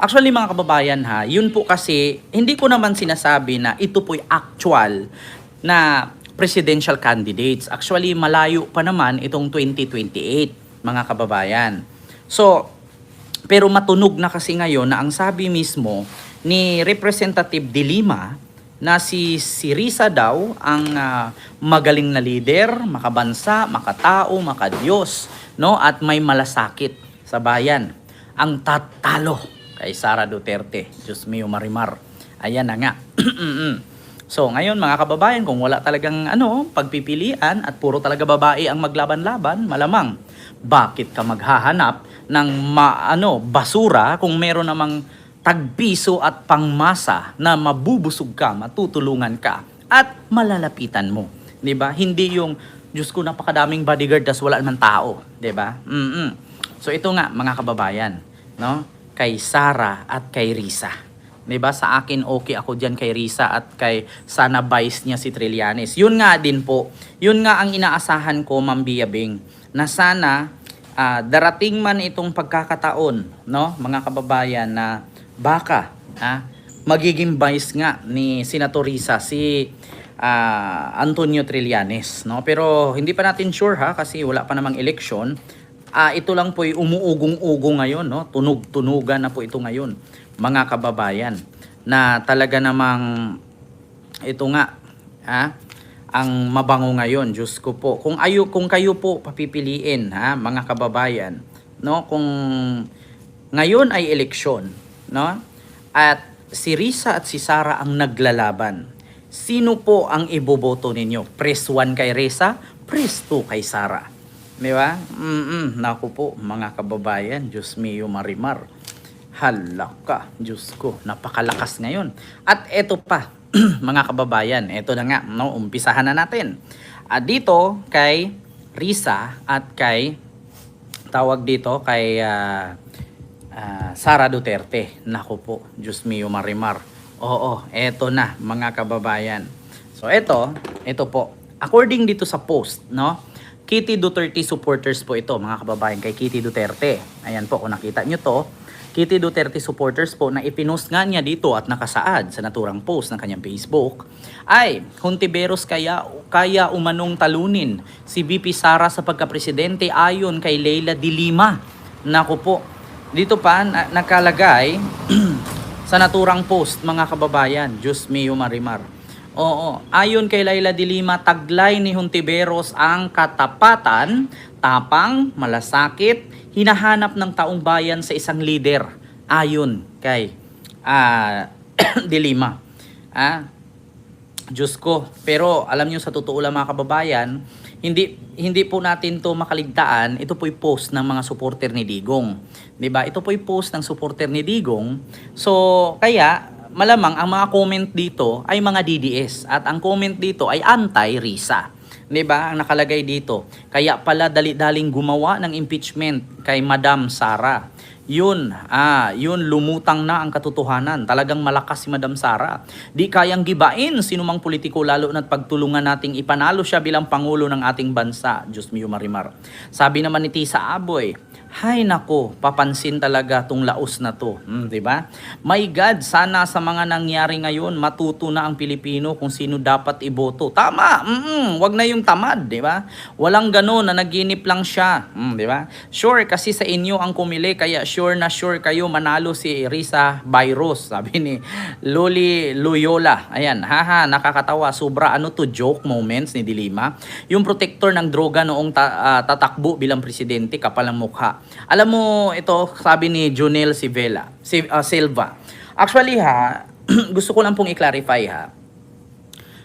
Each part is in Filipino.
Actually mga kababayan ha, yun po kasi hindi ko naman sinasabi na ito po'y actual na presidential candidates. Actually malayo pa naman itong 2028 mga kababayan. So, pero matunog na kasi ngayon na ang sabi mismo ni Representative De Lima na si si Risa daw ang ah, magaling na leader, makabansa, makatao, makadiyos, no? At may malasakit sa bayan. Ang tatalo kay Sara Duterte. Diyos mio marimar. Ayan na nga. so ngayon mga kababayan, kung wala talagang ano, pagpipilian at puro talaga babae ang maglaban-laban, malamang bakit ka maghahanap ng ma, ano, basura kung meron namang tagpiso at pangmasa na mabubusog ka, matutulungan ka at malalapitan mo. 'Di ba? Hindi yung Diyos ko napakadaming bodyguard tas wala naman tao, 'di ba? Mm. So ito nga mga kababayan, no? Kay Sara at kay Risa. 'Di ba? Sa akin okay ako diyan kay Risa at kay sana vice niya si Trillanes. Yun nga din po. Yun nga ang inaasahan ko, Ma'am Biyabing, na sana ah, darating man itong pagkakataon, no, mga kababayan na baka ah, magiging vice nga ni Senator Risa si ah, Antonio Trillanes, no? Pero hindi pa natin sure ha kasi wala pa namang eleksyon. Ah, ito lang po umuugong-ugong ngayon, no? Tunog-tunugan na po ito ngayon, mga kababayan, na talaga namang ito nga, ha? Ang mabango ngayon, Diyos ko po. Kung ayo kung kayo po papipiliin, ha, mga kababayan, no? Kung ngayon ay eleksyon, no? At si Risa at si Sara ang naglalaban. Sino po ang iboboto ninyo? Press 1 kay Risa, press 2 kay Sara. Di ba? Mm Naku po, mga kababayan, Diyos mio marimar. Hala ka, Diyos ko, napakalakas ngayon. At eto pa, mga kababayan, eto na nga, no, umpisahan na natin. At dito, kay Risa at kay, tawag dito, kay ah, ah, Sara Duterte. Naku po, Diyos mio marimar. Oo, eto na, mga kababayan. So, eto, eto po. According dito sa post, no, Kitty Duterte supporters po ito, mga kababayan, kay Kitty Duterte. Ayan po, kung nakita nyo to, Kitty Duterte supporters po na ipinost nga niya dito at nakasaad sa naturang post ng kanyang Facebook ay Hontiveros kaya kaya umanong talunin si VP Sara sa pagkapresidente ayon kay Leila de Lima. Naku po, dito pa na, nakalagay sa naturang post mga kababayan, Diyos mio marimar. Oo, ayon kay Laila de Lima, taglay ni Hontiveros ang katapatan, tapang, malasakit, hinahanap ng taong bayan sa isang leader. Ayon kay ah, de Lima. Ah, Diyos ko. Pero alam niyo sa totoo lang mga kababayan, hindi hindi po natin to makaligtaan. Ito po'y post ng mga supporter ni Digong. 'Di ba? Ito po'y post ng supporter ni Digong. So, kaya malamang ang mga comment dito ay mga DDS at ang comment dito ay anti-Risa. 'Di ba? Ang nakalagay dito. Kaya pala dali-daling gumawa ng impeachment kay Madam Sara. Yun, ah, yun lumutang na ang katotohanan. Talagang malakas si Madam Sara. Di kayang gibain sino mang politiko lalo na't pagtulungan nating ipanalo siya bilang pangulo ng ating bansa. Diyos mio marimar. Sabi naman ni Tisa Aboy, hay nako, papansin talaga tong laos na to. Hmm, 'di ba? My God, sana sa mga nangyari ngayon matuto na ang Pilipino kung sino dapat iboto. Tama. Mm, wag na yung tamad, 'di ba? Walang ganoon na naginip lang siya, mm, 'di ba? Sure kasi sa inyo ang kumili kaya sure na sure kayo manalo si Risa Virus, sabi ni Loli Loyola. Ayan, haha, nakakatawa. Sobra ano to joke moments ni Dilima. Yung protector ng droga noong ta- ah, tatakbo bilang presidente, kapal ang mukha. Alam mo, ito sabi ni Junel Sivela, si, ah, Silva. Actually ha, gusto ko lang pong i-clarify ha.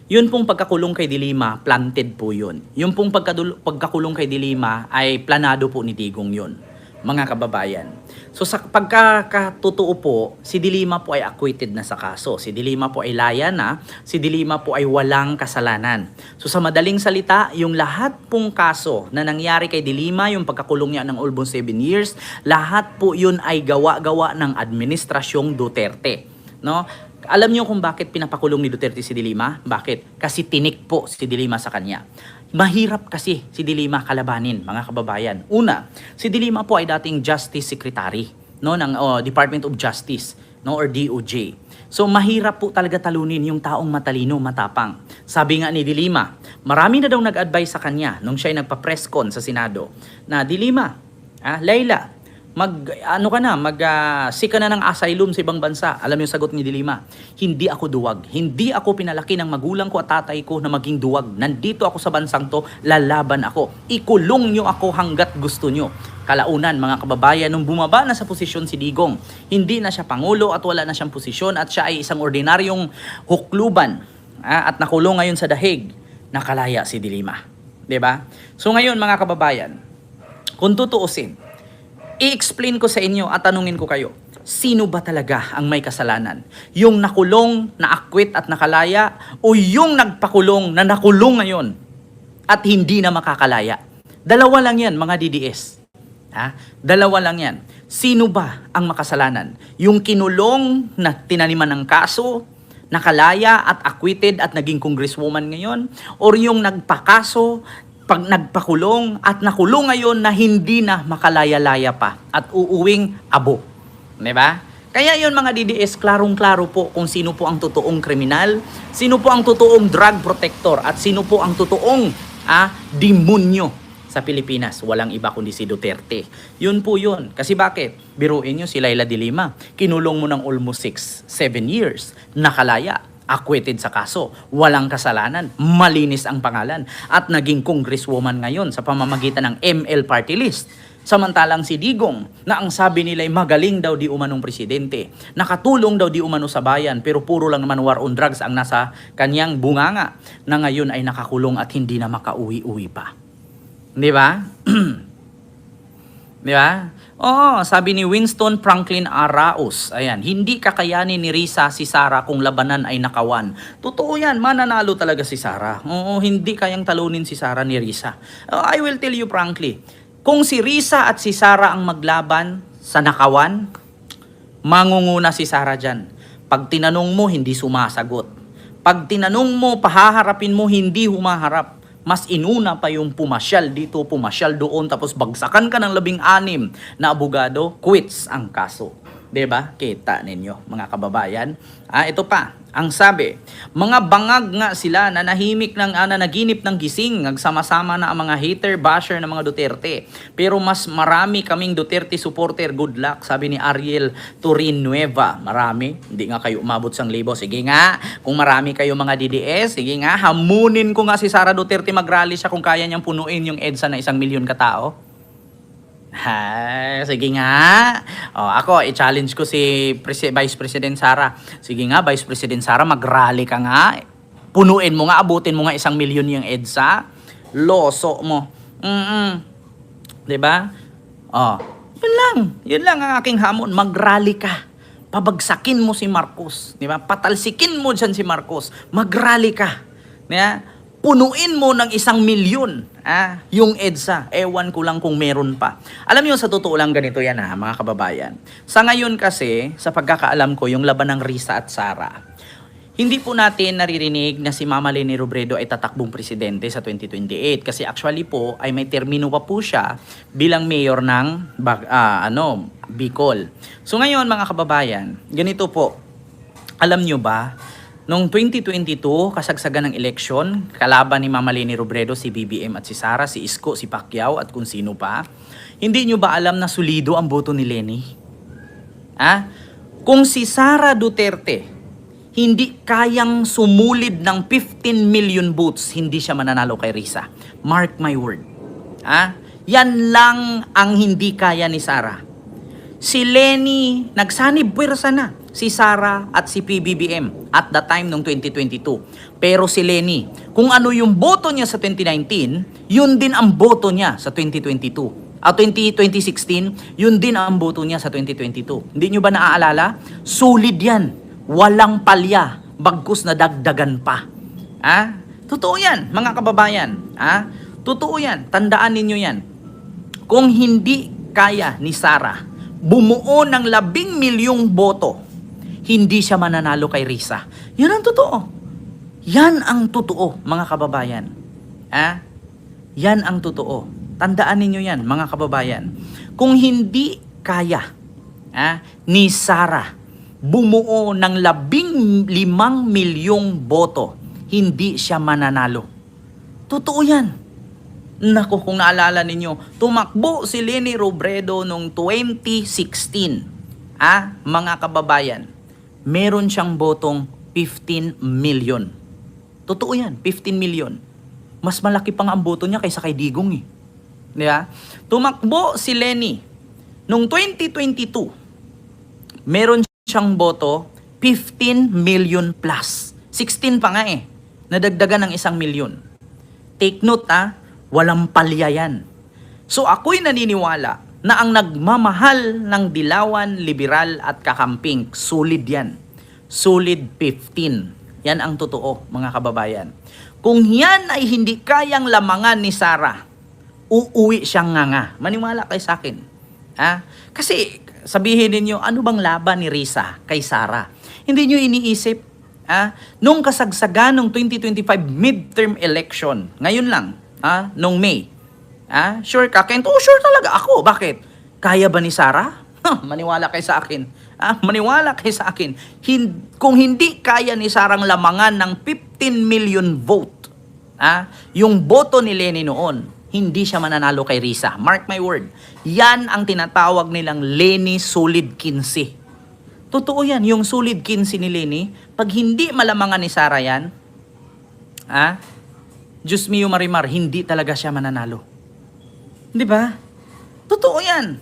Yun pong pagkakulong kay Dilima, planted po yun. Yung pong pagkakulong kay Dilima ay planado po ni Digong yun, mga kababayan. So sa pagkakatotoo po, si Dilima po ay acquitted na sa kaso. Si Dilima po ay laya na, si Dilima po ay walang kasalanan. So sa madaling salita, yung lahat pong kaso na nangyari kay Dilima, yung pagkakulong niya ng almost 7 years, lahat po yun ay gawa-gawa ng administrasyong Duterte. No? Alam niyo kung bakit pinapakulong ni Duterte si Dilima? Bakit? Kasi tinik po si Dilima sa kanya. Mahirap kasi si Dilima kalabanin, mga kababayan. Una, si Dilima po ay dating Justice Secretary. no ng oh, Department of Justice no or DOJ. So mahirap po talaga talunin yung taong matalino, matapang. Sabi nga ni Dilima, marami na daw nag-advise sa kanya nung siya ay nagpa-press con sa Senado na Dilima, ah, Layla, mag ano ka na, mag seek ka na ng asylum sa ibang bansa. Alam yung sagot ni Dilima, hindi ako duwag. Hindi ako pinalaki ng magulang ko at tatay ko na maging duwag. Nandito ako sa bansang to, lalaban ako. Ikulong nyo ako hanggat gusto nyo. Kalaunan, mga kababayan, nung bumaba na sa posisyon si Digong, hindi na siya pangulo at wala na siyang posisyon at siya ay isang ordinaryong hukluban ah, at nakulong ngayon sa dahig, nakalaya si Dilima. 'Di ba? So ngayon mga kababayan, kung tutuusin, i-explain ko sa inyo at tanungin ko kayo, sino ba talaga ang may kasalanan? Yung nakulong, na-acquit at nakalaya o yung nagpakulong na nakulong ngayon at hindi na makakalaya? Dalawa lang yan, mga DDS. Ha? Dalawa lang yan. Sino ba ang makasalanan? Yung kinulong na tinaniman ng kaso, nakalaya at acquitted at naging congresswoman ngayon? Or yung nagpakaso, pag nagpakulong at nakulong ngayon na hindi na makalaya-laya pa at uuwing abo. 'Di ba? Kaya yon mga DDS, klarong-klaro po kung sino po ang totoong kriminal, sino po ang totoong drug protector, at sino po ang totoong ah, demonyo sa Pilipinas. Walang iba kundi si Duterte. Yun po yun. Kasi bakit? Biruin nyo si Laila de Lima. Kinulong mo ng almost 6, 7 years. Nakalaya acquitted sa kaso, walang kasalanan, malinis ang pangalan, at naging congresswoman ngayon sa pamamagitan ng ML party list. Samantalang si Digong, na ang sabi nila ay magaling daw di umanong presidente, nakatulong daw di umano sa bayan, pero puro lang naman war on drugs ang nasa kanyang bunganga, na ngayon ay nakakulong at hindi na makauwi-uwi pa. Di ba? Di ba? Oo, sabi ni Winston Franklin Araos, ayan, hindi kakayanin ni Risa si Sara kung labanan ay nakawan. Totoo yan, mananalo talaga si Sara. Oo, hindi kayang talunin si Sara ni Risa. Oh, I will tell you frankly, kung si Risa at si Sara ang maglaban sa nakawan, mangunguna si Sara dyan. Pag tinanong mo, hindi sumasagot. Pag tinanong mo, pahaharapin mo, hindi humaharap mas inuna pa yung pumasyal dito, pumasyal doon, tapos bagsakan ka ng labing anim na abogado, quits ang kaso. ba? Kita ninyo, mga kababayan. Ah, ito pa, ang sabi, mga bangag nga sila na nahimik ng ana naginip ng gising, nagsama-sama na ang mga hater basher ng mga Duterte. Pero mas marami kaming Duterte supporter, good luck, sabi ni Ariel Turin Nueva. Marami, hindi nga kayo umabot sang libo. Sige nga, kung marami kayo mga DDS, sige nga, hamunin ko nga si Sara Duterte mag-rally siya kung kaya niyang punuin yung EDSA na isang milyon katao. Ha, sige nga. O, ako, i-challenge ko si Presi- Vice President Sara. Sige nga, Vice President Sara, mag-rally ka nga. Punuin mo nga, abutin mo nga isang milyon yung EDSA. Loso mo. Mm-mm. ba? Oh, yun lang. Yun lang ang aking hamon. Mag-rally ka. Pabagsakin mo si Marcos. 'Di ba? Patalsikin mo dyan si Marcos. Mag-rally ka. 'Di ba? Punuin mo ng isang milyon ah, yung EDSA. Ewan ko lang kung meron pa. Alam niyo, sa totoo lang ganito yan ha, mga kababayan. Sa ngayon kasi, sa pagkakaalam ko, yung laban ng Risa at Sara, hindi po natin naririnig na si Mama Leni Robredo ay tatakbong presidente sa 2028 kasi actually po ay may termino pa po siya bilang mayor ng ah, ano, Bicol. So ngayon mga kababayan, ganito po. Alam nyo ba, Noong 2022, kasagsagan ng eleksyon, kalaban ni Mama Robredo si BBM at si Sara, si Isko, si Pacquiao at kung sino pa. Hindi nyo ba alam na sulido ang boto ni Leni? Ha? Kung si Sara Duterte hindi kayang sumulid ng 15 million votes, hindi siya mananalo kay Risa. Mark my word. Ha? Yan lang ang hindi kaya ni Sara. Si Lenny, nagsanib puwersa na si Sara at si PBBM at the time nung 2022. Pero si Lenny, kung ano yung boto niya sa 2019, yun din ang boto niya sa 2022. At 20, 2016, yun din ang boto niya sa 2022. Hindi nyo ba naaalala? Solid yan. Walang palya. Bagkus na dagdagan pa. Ha? Totoo yan, mga kababayan. Ha? Totoo yan. Tandaan ninyo yan. Kung hindi kaya ni Sara bumuo ng labing milyong boto hindi siya mananalo kay Risa. Yan ang totoo. Yan ang totoo, mga kababayan. Ah? Yan ang totoo. Tandaan ninyo yan, mga kababayan. Kung hindi kaya ah, ni Sara bumuo ng labing limang milyong boto, hindi siya mananalo. Totoo yan. Naku, kung naalala ninyo, tumakbo si Leni Robredo noong 2016. Ah, mga kababayan, meron siyang botong 15 million. Totoo yan, 15 million. Mas malaki pa nga ang boto niya kaysa kay Digong eh. Di ba? Tumakbo si Lenny noong 2022. Meron siyang boto 15 million plus. 16 pa nga eh. Nadagdagan ng isang milyon. Take note ha, walang palya yan. So ako'y naniniwala na ang nagmamahal ng dilawan, liberal at kakamping, solid yan. Solid 15. Yan ang totoo, mga kababayan. Kung yan ay hindi kayang lamangan ni Sarah, uuwi siyang nga nga. Maniwala kay sa akin. Ha? Kasi sabihin ninyo, ano bang laban ni Risa kay Sarah? Hindi nyo iniisip, ha? Nung kasagsagan ng 2025 midterm election, ngayon lang, ha? Nung May, ha? Sure ka, Kent? Oh, sure talaga ako. Bakit? Kaya ba ni Sarah? Huh, maniwala kay sa akin. Ah, maniwala kay sa akin. Hin- kung hindi kaya ni Sarang lamangan ng 15 million vote, ah, yung boto ni Lenny noon, hindi siya mananalo kay Risa. Mark my word. Yan ang tinatawag nilang Lenny Solid 15. Totoo yan, yung Solid 15 ni Lenny, pag hindi malamangan ni Sara yan, ah, Diyos mio marimar, hindi talaga siya mananalo. Di ba? Totoo yan.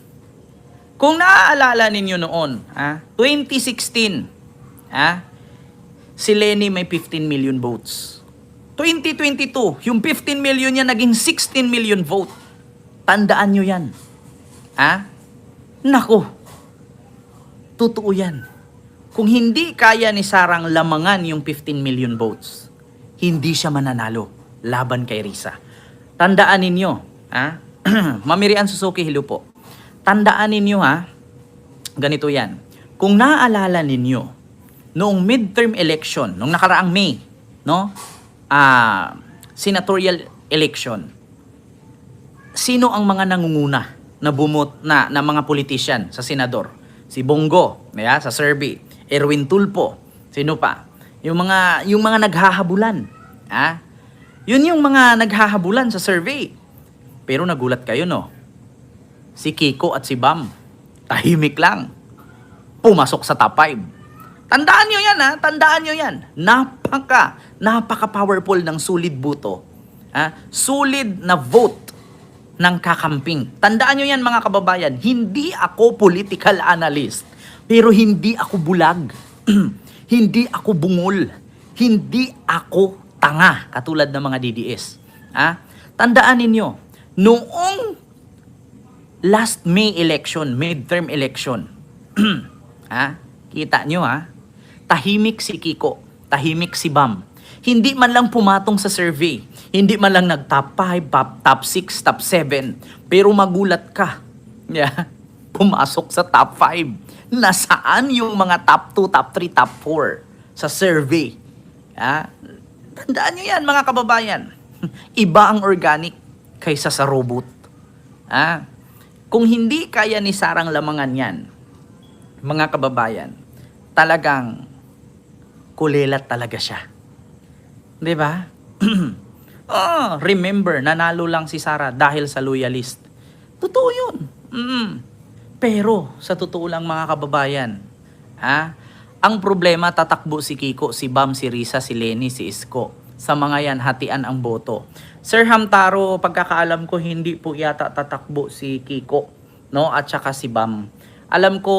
Kung naaalala ninyo noon, ah, 2016, ah, si Lenny may 15 million votes. 2022, yung 15 million niya naging 16 million vote. Tandaan nyo yan. Ah? Nako. Totoo yan. Kung hindi kaya ni Sarang lamangan yung 15 million votes, hindi siya mananalo laban kay Risa. Tandaan ninyo, ah? Mamirian Suzuki, hello po. Tandaan ninyo ha, ganito yan. Kung naaalala ninyo, noong midterm election, noong nakaraang May, no? Ah, senatorial election. Sino ang mga nangunguna na bumot na, na mga politician sa senador? Si Bongo, yeah, sa survey. Erwin Tulpo, sino pa? Yung mga yung mga naghahabulan, ha? Yun yung mga naghahabulan sa survey. Pero nagulat kayo, no? Si Kiko at si Bam, tahimik lang. Pumasok sa top 5. Tandaan nyo yan, ha? Tandaan nyo yan. Napaka, napaka-powerful ng sulit buto. Ha? Sulit na vote ng kakamping. Tandaan nyo yan, mga kababayan. Hindi ako political analyst. Pero hindi ako bulag. hindi ako bungol. Hindi ako tanga. Katulad ng mga DDS. Ha? Tandaan ninyo, noong last May election, midterm election, ha? Kita nyo ha? Tahimik si Kiko, tahimik si Bam. Hindi man lang pumatong sa survey, hindi man lang nag top 5, top, top 6, top 7, pero magulat ka. Yeah. Pumasok sa top 5. Nasaan yung mga top 2, top 3, top 4 sa survey? Ha? Tandaan nyo yan mga kababayan. Iba ang organic kaysa sa robot. Ah, kung hindi kaya ni Sarang Lamangan yan, mga kababayan, talagang kulelat talaga siya. 'Di ba? oh, remember, nanalo lang si Sara dahil sa loyalist. Totoo 'yun. Mm. Pero sa totoo lang mga kababayan, ha? Ang problema tatakbo si Kiko, si Bam, si Risa, si Lenny, si Isko. Sa mga yan, hatian ang boto. Sir Hamtaro, pagkakaalam ko, hindi po yata tatakbo si Kiko, no? At saka si Bam. Alam ko,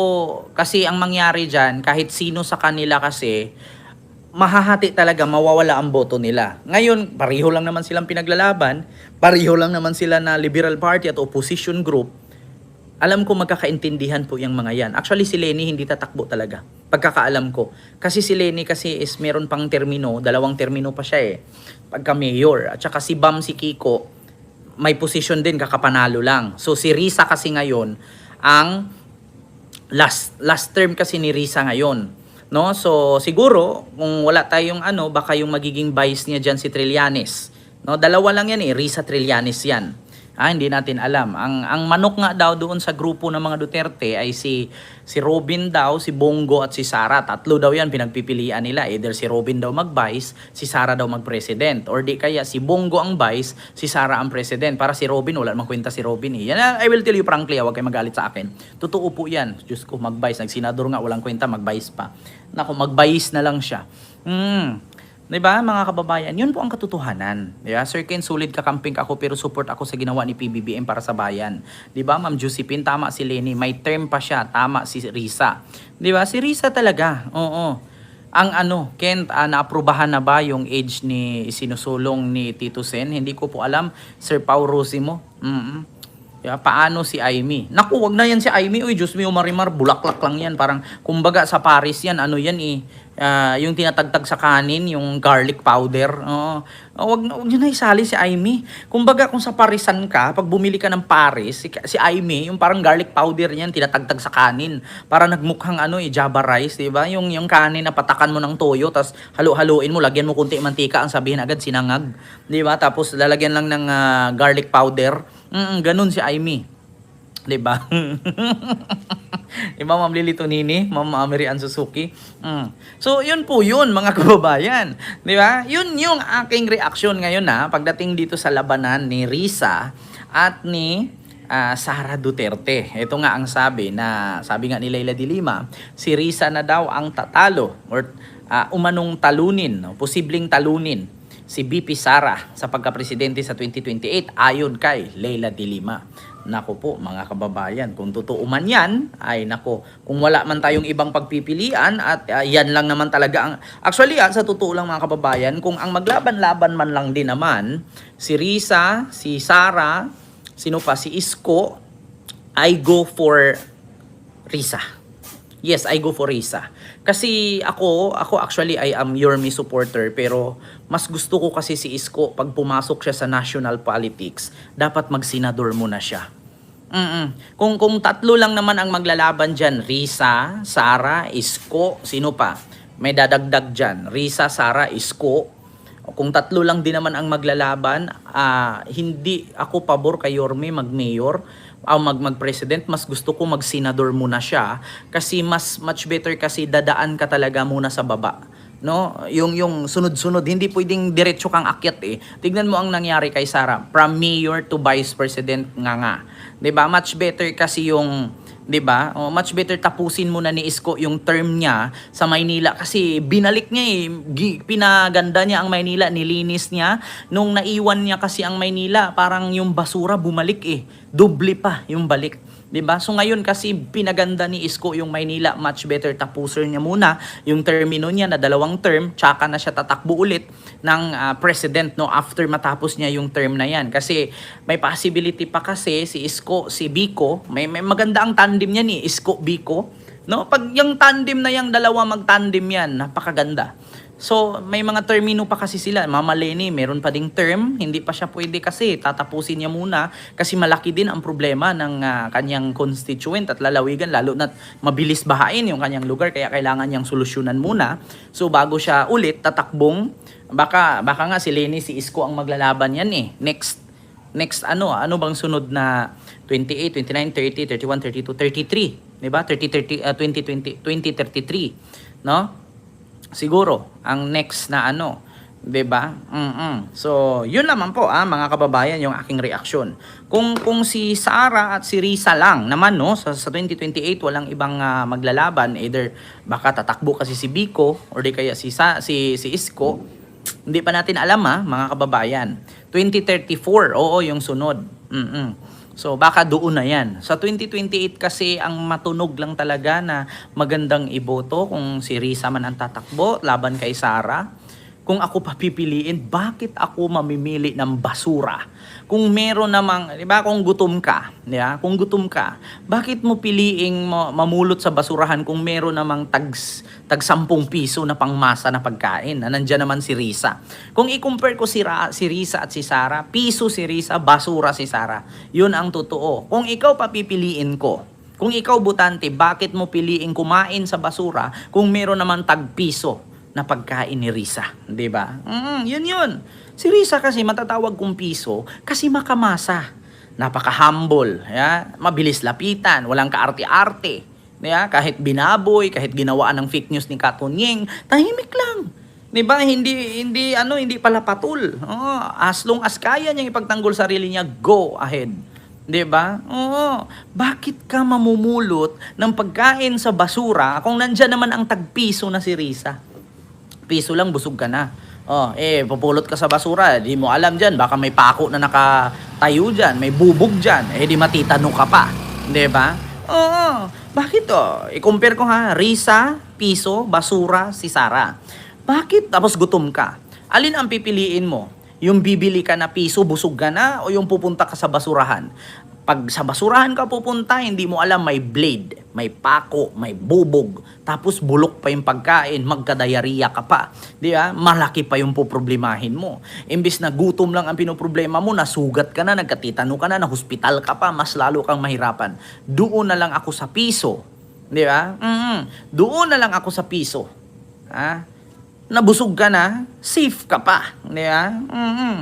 kasi ang mangyari dyan, kahit sino sa kanila kasi, mahahati talaga, mawawala ang boto nila. Ngayon, pareho lang naman silang pinaglalaban, pareho lang naman sila na Liberal Party at opposition group. Alam ko magkakaintindihan po yung mga yan. Actually, si Lenny hindi tatakbo talaga. Pagkakaalam ko. Kasi si Lenny kasi is meron pang termino, dalawang termino pa siya eh. Pagka mayor. At saka si Bam, si Kiko, may position din, kakapanalo lang. So si Risa kasi ngayon, ang last last term kasi ni Risa ngayon. No? So siguro kung wala tayong ano, baka yung magiging vice niya diyan si Trillanes. No, dalawa lang yan eh, Risa Trillanes yan. Ah, hindi natin alam. Ang ang manok nga daw doon sa grupo ng mga Duterte ay si si Robin daw, si Bongo at si Sara. Tatlo daw 'yan pinagpipilian nila. Either si Robin daw mag-vice, si Sara daw mag-president or di kaya si Bongo ang vice, si Sara ang president. Para si Robin wala namang kwenta si Robin eh. Yan I will tell you frankly, ah, huwag kayo magalit sa akin. Totoo po 'yan. Diyos ko, mag-vice, nagsenador nga walang kwenta, mag-vice pa. Nako, mag-vice na lang siya. Hmm. 'Di ba, mga kababayan? 'Yun po ang katotohanan. 'Di ba? Sir Ken, solid kakamping ako pero support ako sa ginawa ni PBBM para sa bayan. 'Di ba, Ma'am Josephine, tama si Lenny, may term pa siya, tama si Risa. 'Di ba? Si Risa talaga. Oo. Ang ano, Kent, ah, naaprubahan na ba yung age ni sinusulong ni Tito Sen? Hindi ko po alam. Sir Pau Rosimo. Mm Yeah, paano si Aimee? Naku, wag na yan si Aimee. Uy, Diyos mio, marimar, bulaklak lang yan. Parang, kumbaga sa Paris yan, ano yan eh. ah, yung tinatagtag sa kanin, yung garlic powder. Oo. Oh, wag, wag nyo na isali si Aimee. Kumbaga, kung sa Parisan ka, pag bumili ka ng Paris, si, si Aimee, yung parang garlic powder yan, tinatagtag sa kanin. Para nagmukhang ano eh, Java rice, di ba? Yung, yung kanin na patakan mo ng toyo, tapos halo-haloin mo, lagyan mo kunti mantika, ang sabihin agad sinangag. Di ba? Tapos lalagyan lang ng ah, garlic powder. Mm, ganun si Aimee. 'Di ba? Iba Ma'am Lily Tonini, Ma'am uh, Ann Suzuki. Mm. So, yun po yun, mga kababayan. 'Di ba? Yun yung aking reaksyon ngayon na pagdating dito sa labanan ni Risa at ni ah, Sara Duterte. Ito nga ang sabi na sabi nga ni Leila de Lima, si Risa na daw ang tatalo or ah, umanong talunin, no? posibleng talunin si BP Sara sa pagka-presidente sa 2028 ayon kay Leila de Lima. Nako po mga kababayan, kung totoo man yan, ay nako, kung wala man tayong ibang pagpipilian at ah, yan lang naman talaga ang... Actually, ah, sa totoo lang mga kababayan, kung ang maglaban-laban man lang din naman, si Risa, si Sara, sino pa, si Isko, I go for Risa. Yes, I go for Risa. Kasi ako, ako actually I am Yorme supporter pero mas gusto ko kasi si Isko pag pumasok siya sa national politics, dapat magsenador muna siya. Mm Kung kung tatlo lang naman ang maglalaban diyan, Risa, Sara, Isko, sino pa? May dadagdag diyan. Risa, Sara, Isko. Kung tatlo lang din naman ang maglalaban, ah, hindi ako pabor kay Yorme mag-mayor o mag mag-president, mas gusto ko mag-senador muna siya kasi mas much better kasi dadaan ka talaga muna sa baba. No? Yung yung sunod-sunod, hindi pwedeng diretso kang akyat eh. Tignan mo ang nangyari kay Sara, from mayor to vice president nga nga. 'Di ba? Much better kasi yung 'di ba? O, much better tapusin muna ni Isko yung term niya sa Maynila kasi binalik niya eh, pinaganda niya ang Maynila, nilinis niya nung naiwan niya kasi ang Maynila, parang yung basura bumalik eh. Doble pa yung balik. 'Di ba? So ngayon kasi pinaganda ni Isko yung Maynila, much better tapusin niya muna yung termino niya na dalawang term, tsaka na siya tatakbo ulit ng ah, president no after matapos niya yung term na yan. Kasi may possibility pa kasi si Isko, si Biko, may, may maganda ang tandem niya ni Isko Biko. No, pag yung tandem na yung dalawa mag-tandem yan, napakaganda. So, may mga termino pa kasi sila. Mama Lenny, meron pa ding term. Hindi pa siya pwede kasi. Tatapusin niya muna. Kasi malaki din ang problema ng ah, kanyang constituent at lalawigan. Lalo na mabilis bahain yung kanyang lugar. Kaya kailangan niyang solusyonan muna. So, bago siya ulit tatakbong, baka, baka nga si Lenny, si Isko ang maglalaban yan eh. Next next ano, ano bang sunod na 28, 29, 30, 31, 32, 33, 'di ba? 30, 30 uh, 2020, 2033, no? Siguro ang next na ano, 'di ba? Mm. So, 'yun naman po ah mga kababayan yung aking reaksyon. Kung kung si Sara at si Risa lang naman no sa, sa 2028 walang ibang ah, maglalaban either baka tatakbo kasi si Biko or di kaya si Sa, si si Isko hindi pa natin alam ha, mga kababayan. 2034, oo, yung sunod. mm So, baka doon na yan. Sa 2028 kasi, ang matunog lang talaga na magandang iboto kung si Risa man ang tatakbo, laban kay Sara. Kung ako papipiliin, bakit ako mamimili ng basura? Kung meron namang, di ba, kung gutom ka, di ba? Kung gutom ka, bakit mo piliing mamulot sa basurahan kung meron namang tags, tag 10 piso na pangmasa na pagkain na nandyan naman si Risa. Kung i-compare ko si, Ra, si Risa at si Sara, piso si Risa, basura si Sara. Yun ang totoo. Kung ikaw papipiliin ko, kung ikaw butante, bakit mo piliing kumain sa basura kung meron naman tag piso na pagkain ni Risa, 'di ba? Mm, yun yun. Si Risa kasi matatawag kong piso kasi makamasa. Napaka-humble, ya? Mabilis lapitan, walang kaarte-arte. Ya? Kahit binaboy, kahit ginawaan ng fake news ni Katunyeng, tahimik lang. 'Di ba? Hindi hindi ano, hindi pala patul. Oh, as long as kaya niyang ipagtanggol sarili niya, go ahead. 'Di ba? Oo. Bakit ka mamumulot ng pagkain sa basura kung nandiyan naman ang tagpiso na si Risa? Piso lang busog ka na. Oh, eh pupulot ka sa basura, di mo alam diyan, baka may pako na nakatayo diyan, may bubog diyan, eh di matitano ka pa, 'di ba? Oo. Bakit to? I-compare ko ha, Risa, piso, basura, si Sara. Bakit tapos gutom ka? Alin ang pipiliin mo? Yung bibili ka na piso, busog ka na, o yung pupunta ka sa basurahan? Pag sa basurahan ka pupunta, hindi mo alam may blade, may pako, may bubog, tapos bulok pa yung pagkain, magkadayariya ka pa. Di ba? Malaki pa yung poproblemahin mo. Imbis na gutom lang ang pinoproblema mo, nasugat ka na, nagkatitano ka na, na hospital ka pa, mas lalo kang mahirapan. Doon na lang ako sa piso. Di ba? mm Doon na lang ako sa piso. Ha? Nabusog ka na, safe ka pa. Di ba? mm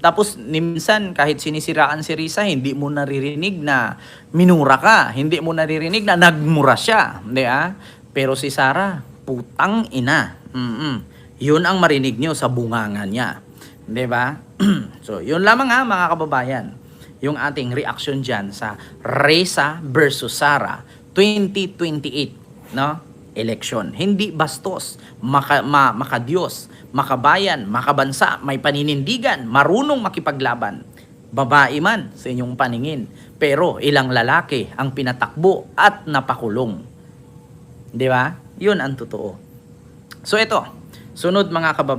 tapos, minsan, kahit sinisiraan si Risa, hindi mo naririnig na minura ka. Hindi mo naririnig na nagmura siya. Di ba? Pero si Sarah, putang ina. mm Yun ang marinig nyo sa bungangan niya. Di ba? so, yun lamang ha, mga kababayan. Yung ating reaction dyan sa Reza versus Sara 2028. No? Eleksyon. Hindi bastos, maka, ma, makadiyos, makabayan, makabansa, may paninindigan, marunong makipaglaban. Babae man sa inyong paningin, pero ilang lalaki ang pinatakbo at napakulong. Di ba? Yun ang totoo. So ito, sunod mga kababayan.